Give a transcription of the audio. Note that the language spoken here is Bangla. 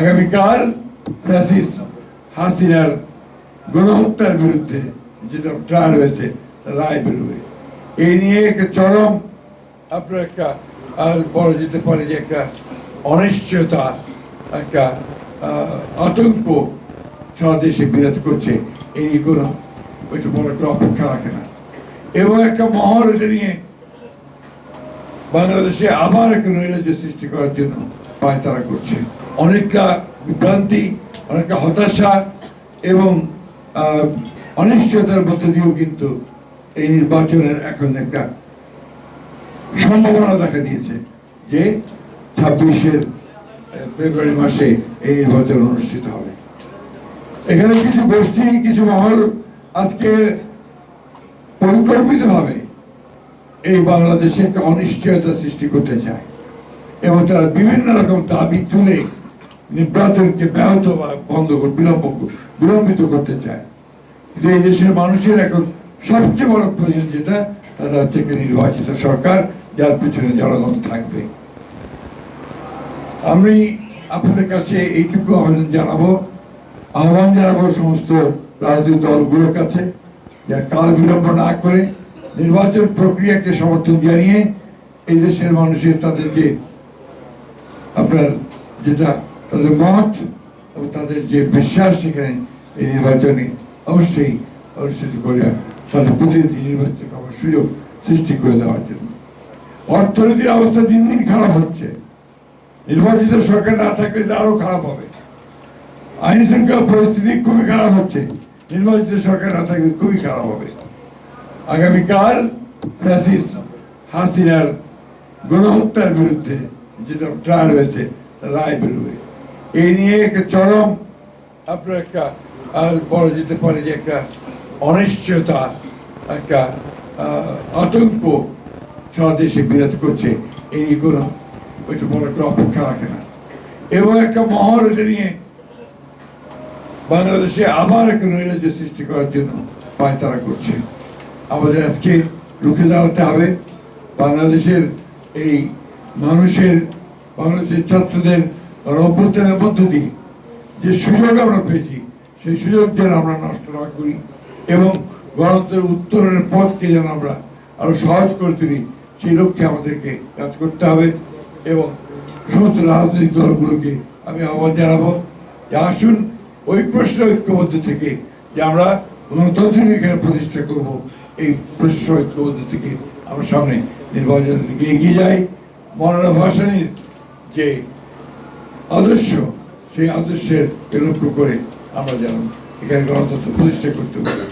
আগামীকাল ফ্যাসিস্ট হাসিনার গণহত্যার বিরুদ্ধে যেটা ট্রায়াল হয়েছে রায় বেরোবে। এই নিয়ে একটা চরম আপনার একটা বলা যেতে পারে যে একটা অনিশ্চয়তা, একটা আতঙ্ক সারা দেশে বিরাজ করছে। এই নিয়ে কোনো ওইটা বড় একটা অপেক্ষা রাখে না। এবং একটা মহল এটা নিয়ে বাংলাদেশে আবার একটা নৈরাজ্য সৃষ্টি করার জন্য পায়তারা করছে। অনেকটা বিভ্রান্তি, অনেকটা হতাশা এবং অনিশ্চয়তার মধ্যে দিয়েও কিন্তু এই নির্বাচনের এখন একটা সম্ভাবনা দেখা দিয়েছে যে ছাব্বিশের ফেব্রুয়ারি মাসে এই নির্বাচন অনুষ্ঠিত হবে। এখানে কিছু গোষ্ঠী, কিছু মহল আজকে পরিকল্পিতভাবে এই বাংলাদেশে একটা অনিশ্চয়তা সৃষ্টি করতে চায় এবং তারা বিভিন্ন রকম দাবি তুলে নির্বাচনকে ব্যাহত বা বন্ধ বিলম্ব বিলম্বিত করতে চায়। এই দেশের মানুষের এখন সবচেয়ে বড় প্রয়োজন যেটা, তারা হচ্ছে নির্বাচিত সরকার, যার পিছনে জনগণ থাকবে। আমি আপনাদের কাছে এইটুকু আবেদন জানাব। আহ্বান জানাব সমস্ত রাজনৈতিক দলগুলোর কাছে যা কাল বিলম্ব না করে নির্বাচন প্রক্রিয়াকে সমর্থন জানিয়ে এই দেশের মানুষের তাদেরকে আপনার যেটা তাদের মত এবং তাদের যে বিশ্বাস সেখানে এই নির্বাচনে অবশ্যই অনুষ্ঠিত করে তাদের প্রতিনিধি নির্বাচিত করার সুযোগ সৃষ্টি করে দেওয়ার জন্য। অর্থনীতির অবস্থা দিন দিন খারাপ হচ্ছে। নির্বাচিত সরকার না থাকলে তা আরও খারাপ হবে। আইন শৃঙ্খলা পরিস্থিতি খুবই খারাপ হচ্ছে। নির্বাচিত সরকার না থাকলে খুবই খারাপ হবে। আগামীকাল ফ্যাসিস্ট হাসিনার গণহত্যার বিরুদ্ধে যেটা ট্রায়াল হয়েছে রায় বেরোবে এই নিয়ে একটা চরম আপনার একটা বলা যেতে পারে যে একটা অনিশ্চয়তা, একটা আতঙ্ক সারা দেশে বিরাজ করছে। এই নিয়ে কোনো ওইটা বড় একটা অপেক্ষা রাখে না। এবং একটা মহল এটা নিয়ে বাংলাদেশে আবার একটা নৈরাজ্য সৃষ্টি করার জন্য পায়তারা করছে। আমাদের আজকে রুখে দাঁড়াতে হবে। বাংলাদেশের এই মানুষের, বাংলাদেশের ছাত্রদের অভ্যুত্থানের মধ্য দিয়ে যে সুযোগ আমরা পেয়েছি, সেই সুযোগ যেন আমরা নষ্ট না করি এবং গণতন্ত্রের উত্তরণের পথকে যেন আমরা আরও সহজ করে তুলি, সেই লক্ষ্যে আমাদেরকে কাজ করতে হবে এবং সমস্ত রাজনৈতিক দলগুলোকে আমি আহ্বান জানাব যে আসুন ওই প্রশ্ন ঐক্যবদ্ধ থেকে যে আমরা গণতান্ত্রিক এখানে প্রতিষ্ঠা করব, এই প্রশ্ন ঐক্যবদ্ধ থেকে আমরা সামনে নির্বাচনের দিকে এগিয়ে যাই। মৌলানা ভাসানির যে আদর্শ সেই আদর্শের লক্ষ্য করে আমরা যেন এখানে গণতন্ত্র প্রতিষ্ঠা করতে পারি।